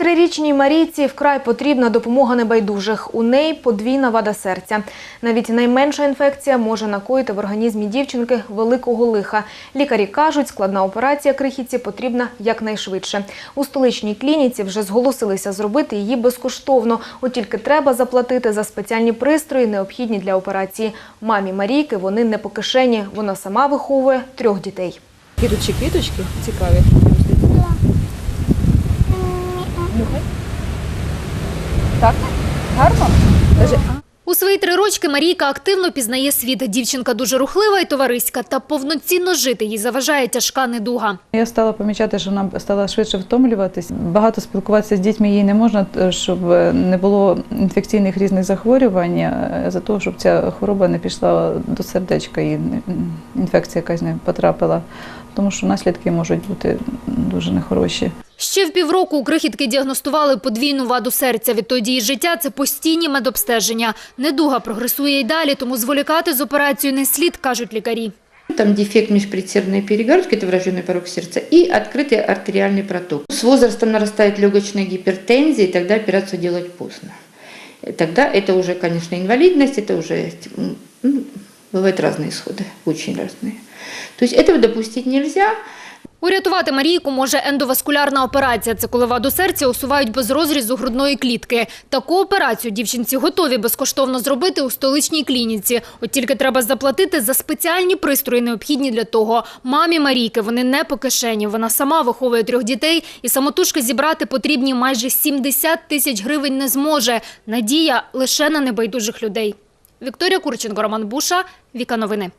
Трирічній Марійці вкрай потрібна допомога небайдужих. У неї подвійна вада серця. Навіть найменша інфекція може накоїти в організмі дівчинки великого лиха. Лікарі кажуть, складна операція крихітці потрібна якнайшвидше. У столичній клініці вже зголосилися зробити її безкоштовно. От тільки треба заплатити за спеціальні пристрої, необхідні для операції. Мамі Марійки вони не по кишені. Вона сама виховує трьох дітей. Квіточки, квіточки цікаві. Так? Гарно? Кажи, а? У свої три рочки Марійка активно пізнає світ. Дівчинка дуже рухлива і товариська, та повноцінно жити їй заважає тяжка недуга. Я стала помічати, що вона стала швидше втомлюватись. Багато спілкуватися з дітьми їй не можна, е, щоб не було інфекційних різних захворювань, е, за того, щоб ця хвороба не пішла до сердечка і не- інфекція якась не потрапила. Тому що наслідки можуть бути дуже нехороші. Ще в півроку у крихітки діагностували подвійну ваду серця. Відтоді її життя – це постійні медобстеження. Недуга прогресує й далі, тому зволікати з операцією не слід, кажуть лікарі. Там дефект межпредсердной перегородки, это врожденный порог сердца, и открытый артериальный проток. С возрастом нарастает легочная гипертензия, и тогда операцию делать поздно. Тогда это уже, конечно, инвалидность, это уже ну, бывают разные исходы, очень разные. То есть этого допустить нельзя. Урятувати Марійку може ендоваскулярна операція. Це коли ваду серця усувають без розрізу грудної клітки. Таку операцію дівчинці готові безкоштовно зробити у столичній клініці. От тільки треба заплатити за спеціальні пристрої, необхідні для того. Мамі Марійки вони не по кишені. Вона сама виховує трьох дітей і самотужки зібрати потрібні майже 70 тисяч гривень не зможе. Надія лише на небайдужих людей. Вікторія Курченко, Роман Буша, Віка Новини.